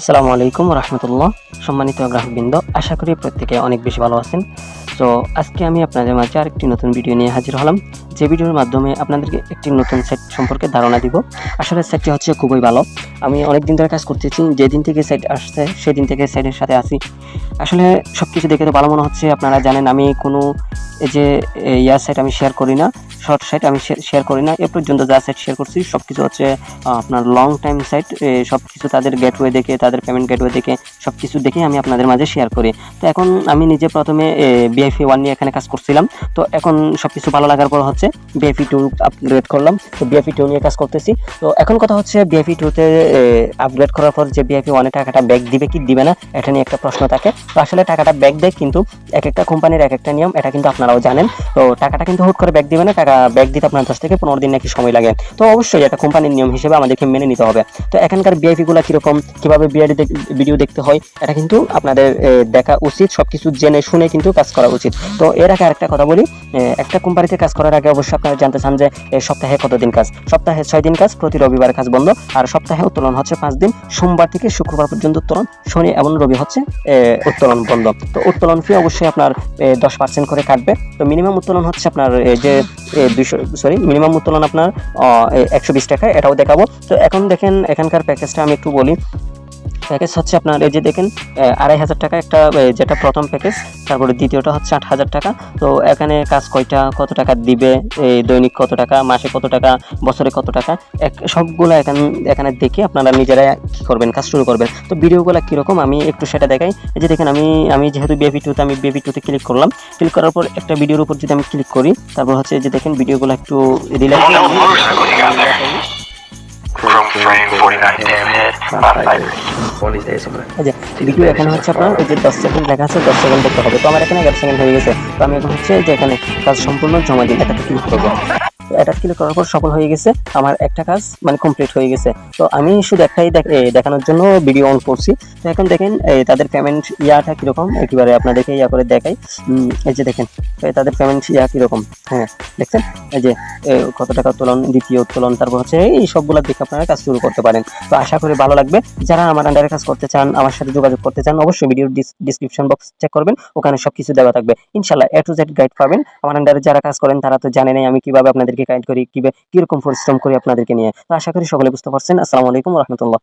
আসসালামু আলাইকুম রহমতুল্লাহ। সম্মানিত গ্রাহকবৃন্দ, আশা করি প্রত্যেকে অনেক বেশি ভালো আছেন। তো আজকে আমি আপনাদের মাঝে আরেকটি নতুন ভিডিও নিয়ে হাজির হলাম। যে ভিডিওর মাধ্যমে আপনাদেরকে একটি নতুন সেট সম্পর্কে ধারণা দিব। আসলে সেটটি হচ্ছে খুবই ভালো। আমি অনেক দিন ধরে কাজ করতেছি, যেদিন থেকে সেট আসছে, সেদিন থেকে সেটের সাথে আসি আসলে সব কিছু দেখে তো ভালো মনে হচ্ছে, আপনারা জানেন আমি কোনো এই যে ইয়ার সাইট আমি শেয়ার করি না শর্ট সাইট আমি শেয়ার করি না। এ পর্যন্ত যা সেট শেয়ার করছি সব কিছু হচ্ছে আপনার লং টাইম সাইট সব কিছু তাদের গেটওয়ে দেখে, তাদের পেমেন্ট গেটওয়ে দেখে সব কিছু দেখে আমি আপনাদের মাঝে শেয়ার করি। তো এখন আমি নিজে প্রথমে বিআইপি ওয়ান নিয়ে এখানে কাজ করছিলাম। তো এখন সব কিছু ভালো লাগার পর হচ্ছে বিআইপি টু আপগ্রেড করলাম। তো বিআইপি টু নিয়ে কাজ করতেছি। তো এখন কথা হচ্ছে বিআইপি টুতে আপগ্রেড করার পর যে বিআইপি ওয়ানে টাকাটা ব্যাক দিবে কি দিবে না, এটা নিয়ে একটা প্রশ্ন থাকে। তো আসলে টাকাটা ব্যাক দেয় কিন্তু এক একটা কোম্পানির এক একটা নিয়ম, এটা কিন্তু আপনারাও জানেন। তো টাকাটা কিন্তু হুট করে ব্যাক দিবে না, টাকা ব্যাক দিতে আপনার দশ থেকে পনেরো দিন নাকি সময় লাগে। তো অবশ্যই এটা কোম্পানির নিয়ম হিসেবে আমাদেরকে মেনে নিতে হবে। তো এখানকার বিআইপি গুলা কীরকম, কীভাবে বিআইডি ভিডিও দেখতে হয়, এটা কিন্তু আপনাদের দেখা উচিত। সবকিছু জেনে শুনে কিন্তু কাজ করা উচিত। তো এর আগে আরেকটা কথা বলি একটা কোম্পানিতে কাজ করার আগে অবশ্যই আপনারা জানতে চান যে সপ্তাহে কতদিন কাজ? সপ্তাহে ছয় দিন কাজ, প্রতি রবিবার কাজ বন্ধ। আর সপ্তাহে উত্তোলন হচ্ছে পাঁচ দিন। সোমবার থেকে শুক্রবার পর্যন্ত উত্তোলন। শনি এবং রবি হচ্ছে উত্তোলন বন্ধ। তো উত্তোলন ফি অবশ্যই আপনার দশ পার্সেন্ট করে কাটবে। তো মিনিমাম উত্তোলন হচ্ছে আপনার যে দুইশো সরি মিনিমাম উত্তোলন আপনার একশো বিশ টাকা, এটাও দেখাবো। তো এখন দেখেন, এখানকার প্যাকেজটা আমি একটু বলি। প্যাকেজ হচ্ছে আপনার এই যে দেখেন আড়াই হাজার টাকা একটা যেটা প্রথম প্যাকেজ তারপরে দ্বিতীয়টা হচ্ছে আট হাজার টাকা। তো এখানে কাজ কয়টা কত টাকা দিবে এই দৈনিক কত টাকা মাসে কত টাকা বছরে কত টাকা এক সবগুলো এখানে এখানে দেখে আপনারা নিজেরা কি করবেন কাজ শুরু করবেন। তো ভিডিওগুলো কীরকম আমি একটু সেটা দেখাই। এই যে দেখেন আমি আমি যেহেতু বেবি টুতে আমি বেবি টুতে ক্লিক করলাম। ক্লিক করার পর একটা ভিডিওর উপর যদি আমি ক্লিক করি তারপর হচ্ছে যে দেখেন ভিডিওগুলো একটু relax. Chrome frame 49 damn head. About like এই যে ভিডিও এখানে হচ্ছে আপনার ওই যে দশ সেকেন্ড লেখা আছে দশ সেকেন্ড হবে। তো আমার এখানে এগারো সেকেন্ড হয়ে গেছে। তো আমি এখন হচ্ছে যে এখানে কাজ সম্পূর্ণ জমা দিই এটা কি করব। এটা ক্লিক করার পর সফল হয়ে গেছে। আমার একটা কাজ মানে কমপ্লিট হয়ে গেছে। তো আমি শুধু একটাই দেখানোর জন্য ভিডিও অন করছি। তো এখন দেখেন তাদের পেমেন্ট ইয়াটা কীরকম? একেবারে আপনাদেরকে ইয়া করে দেখাই। এই যে দেখেন তাদের পেমেন্ট ইয়া কীরকম? হ্যাঁ দেখছেন? এই যে কত টাকা উত্তোলন, দ্বিতীয় উত্তোলন, তারপর হচ্ছে এই সবগুলো দেখে আপনারা কাজ শুরু করতে পারেন। তো আশা করি ভালো লাগবে। যারা আমার আন্ডারে কাজ করতে চান, আমার সাথে যোগাযোগ করতে চান, অবশ্যই ভিডিওর ডিসক্রিপশন বক্স চেক করবেন। ওখানে সবকিছু দেওয়া থাকবে। ইনশাল্লাহ এ টু জেড গাইড পাবেন। আমার আন্ডারে যারা কাজ করেন, তারা তো জানেনই আমি কীভাবে আপনাদেরকে গাইড করি কীভাবে কীরকম পরিশ্রম করি আপনাদেরকে নিয়ে। তো আশা করি সকলে বুঝতে পারছেন। আসসালামু আলাইকুম রহমতুল্লাহ।